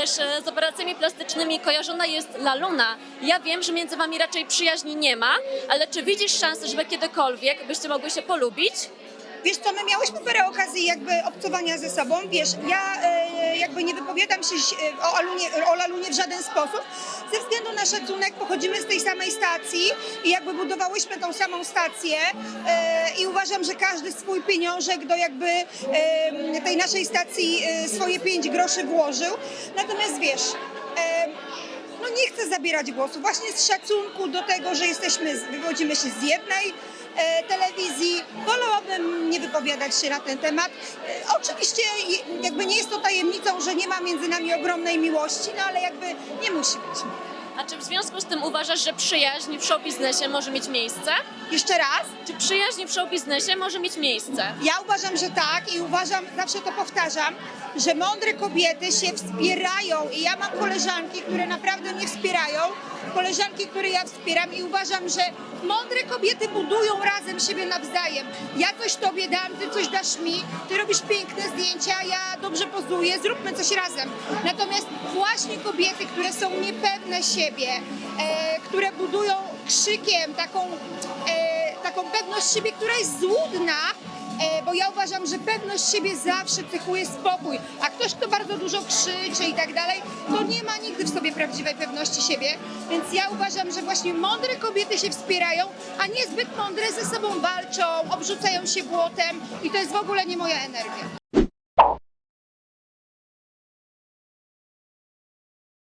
Też e, z operacjami plastycznymi kojarzona jest Laluna. Ja wiem, że między wami raczej przyjaźni nie ma, ale czy widzisz szansę, żeby kiedykolwiek byście mogły się polubić? Wiesz co, my miałyśmy parę okazji jakby obcowania ze sobą, wiesz, ja e, jakby nie wypowiadam się e, o, Alunie, o Lalunie w żaden sposób, ze względu na szacunek pochodzimy z tej samej stacji i jakby budowałyśmy tą samą stację e, i uważam, że każdy swój pieniążek do jakby tej naszej stacji e, swoje pięć groszy włożył, natomiast wiesz, no nie chcę zabierać głosu, właśnie z szacunku do tego, że jesteśmy, wywodzimy się z jednej telewizji, wolałabym nie wypowiadać się na ten temat. E, oczywiście jakby nie jest to tajemnicą, że nie ma między nami ogromnej miłości, no ale jakby nie musi być. A czy w związku z tym uważasz, że przyjaźń w showbiznesie może mieć miejsce? Jeszcze raz, Czy przyjaźń w showbiznesie może mieć miejsce? ja uważam, że tak i uważam, zawsze to powtarzam, że mądre kobiety się wspierają i ja mam koleżanki, które naprawdę mnie wspierają, koleżanki, które ja wspieram i uważam, że mądre kobiety budują razem siebie nawzajem. Ja coś tobie dam, ty coś dasz mi, ty robisz piękne zdjęcia, ja dobrze pozuję, zróbmy coś razem. Natomiast właśnie kobiety, które są niepewne siebie, e, które budują krzykiem taką, e, taką pewność siebie, która jest złudna, bo ja uważam, że pewność siebie zawsze cechuje spokój, a ktoś, kto bardzo dużo krzyczy i tak dalej, to nie ma nigdy w sobie prawdziwej pewności siebie, więc ja uważam, że właśnie mądre kobiety się wspierają, a niezbyt mądre ze sobą walczą, obrzucają się błotem i to jest w ogóle nie moja energia.